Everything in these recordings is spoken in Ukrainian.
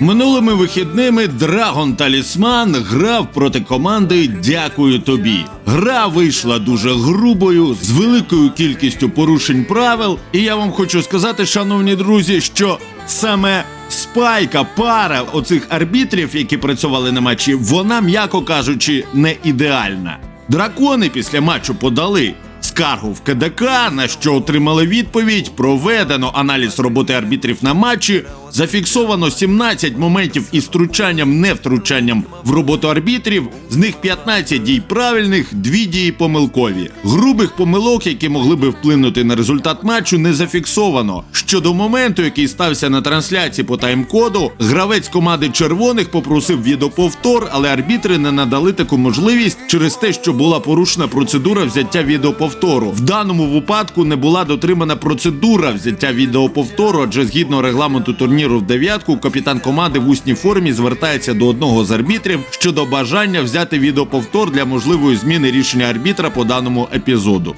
Минулими вихідними Драгон Талісман грав проти команди Дякую тобі. Гра вийшла дуже грубою, з великою кількістю порушень правил. І я вам хочу сказати, шановні друзі, що саме спайка, пара оцих арбітрів, які працювали на матчі, вона, м'яко кажучи, не ідеальна. Дракони після матчу подали скаргу в КДК, на що отримали відповідь. Проведено аналіз роботи арбітрів на матчі. Зафіксовано 17 моментів із втручанням, не втручанням в роботу арбітрів. З них 15 дій правильних, 2 дії помилкові. Грубих помилок, які могли би вплинути на результат матчу, не зафіксовано. Щодо моменту, який стався на трансляції по тайм-коду, гравець команди червоних попросив відеоповтор, але арбітри не надали таку можливість через те, що була порушена процедура взяття відеоповтору. В даному випадку не була дотримана процедура взяття відеоповтору, адже згідно регламенту турніру в дев'ятку, капітан команди в усній формі звертається до одного з арбітрів щодо бажання взяти відеоповтор для можливої зміни рішення арбітра по даному епізоду.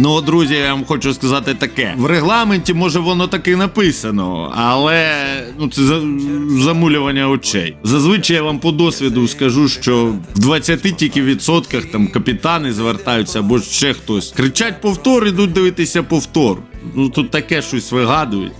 Ну, друзі, я вам хочу сказати таке. В регламенті, може, воно так і написано, але ну це за- замулювання очей. Зазвичай я вам по досвіду скажу, що в 20 тільки відсотках там капітани звертаються або ще хтось. Кричать повтор, ідуть дивитися повтор. Ну тут таке щось вигадують.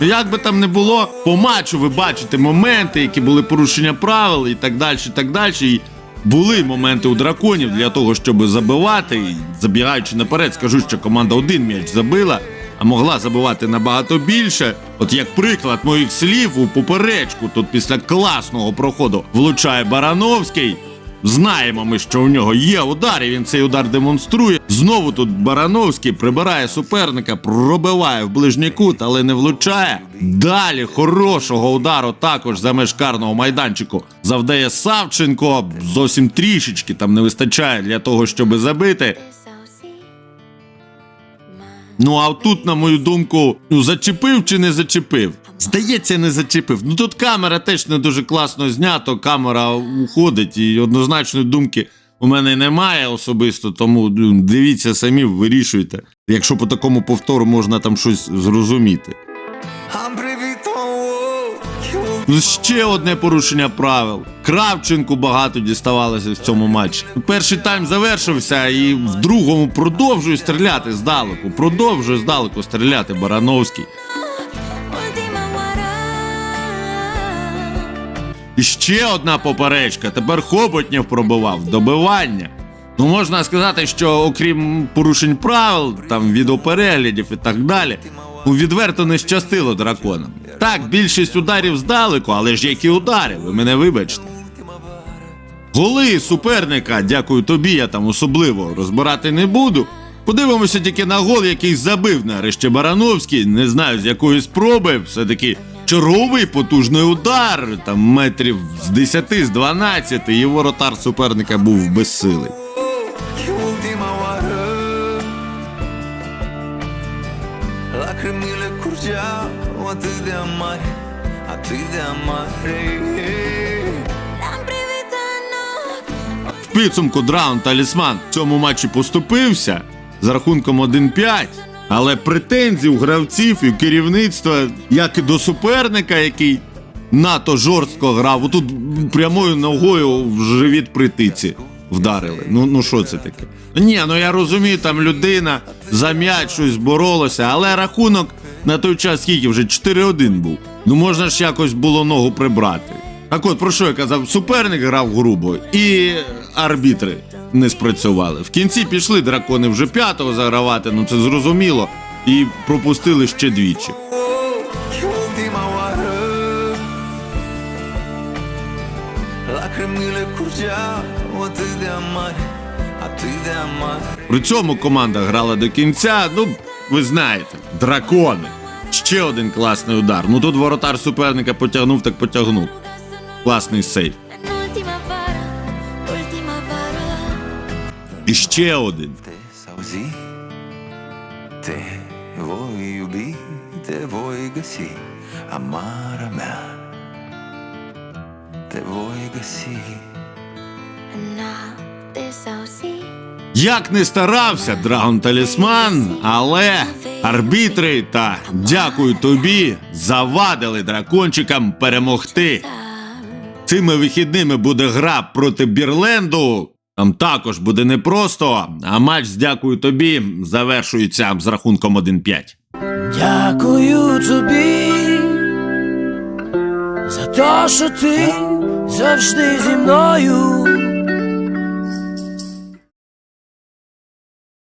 Як би там не було, по матчу ви бачите моменти, які були порушення правил і так далі, і так далі. І були моменти у драконів для того, щоб забивати. І забігаючи наперед, скажу, що команда один м'яч забила, а могла забивати набагато більше. От як приклад моїх слів у поперечку, тут після класного проходу влучає Барановський. Знаємо ми, що у нього є удар, і він цей удар демонструє. Знову тут Барановський прибирає суперника, пробиває в ближній кут, але не влучає. Далі хорошого удару також за меж карного майданчику завдає Савченко. Зовсім трішечки там не вистачає для того, щоб забити. Ну а тут, на мою думку, ну зачепив чи не зачепив? Здається, не зачепив. Ну тут камера теж не дуже класно знято, камера уходить, і однозначної думки у мене немає особисто, тому ну, дивіться самі, вирішуйте. Якщо по такому повтору можна там щось зрозуміти. Ну, ще одне порушення правил. Кравченку багато діставалося в цьому матчі. Перший тайм завершився, і в другому продовжує стріляти здалеку. Продовжує здалеку стріляти Барановський. І ще одна поперечка. Тепер Хоботнєв пробивав добивання. Ну можна сказати, що окрім порушень правил, там відеопереглядів і так далі, ну відверто не щастило драконам. Так, більшість ударів здалеку, але ж які удари, ви мене вибачте. Голи суперника, дякую тобі, я там особливо розбирати не буду. Подивимося тільки на гол, який забив нарешті Барановський. Не знаю з якої спроби. Все-таки черговий потужний удар, там метрів з 10, з 12, і воротар суперника був безсилий. Lacrimile curgeau atât de amare Atât de amare L-am privit în ochi В підсумку Драун Талісман в цьому матчі поступився з рахунком 1-5. Але претензій у гравців і керівництва, як і до суперника, який надто жорстко грав. Тут прямою ногою в живіт притиці вдарили. Ну, ну що це таке? Ні, ну я розумію, там людина за м'яч щось боролася, але рахунок на той час скільки вже 4-1 був. Ну можна ж якось було ногу прибрати. Так от, про що я казав, суперник грав грубо, і арбітри не спрацювали. В кінці пішли дракони вже п'ятого загравати, ну це зрозуміло, і пропустили ще двічі. При цьому команда грала до кінця. Ну, ви знаєте, дракони. Ще один класний удар. Ну тут воротар суперника потягнув, так потягнув. Класний сейф. Decir. Notte así. Як не старався Драгон Талісман, але арбітри та дякую тобі завадили дракончикам перемогти. Цими вихідними буде гра проти Бірленду. Там також буде непросто, а матч дякую тобі завершується з рахунком 1-5. Дякую тобі за те, що ти завжди зі мною.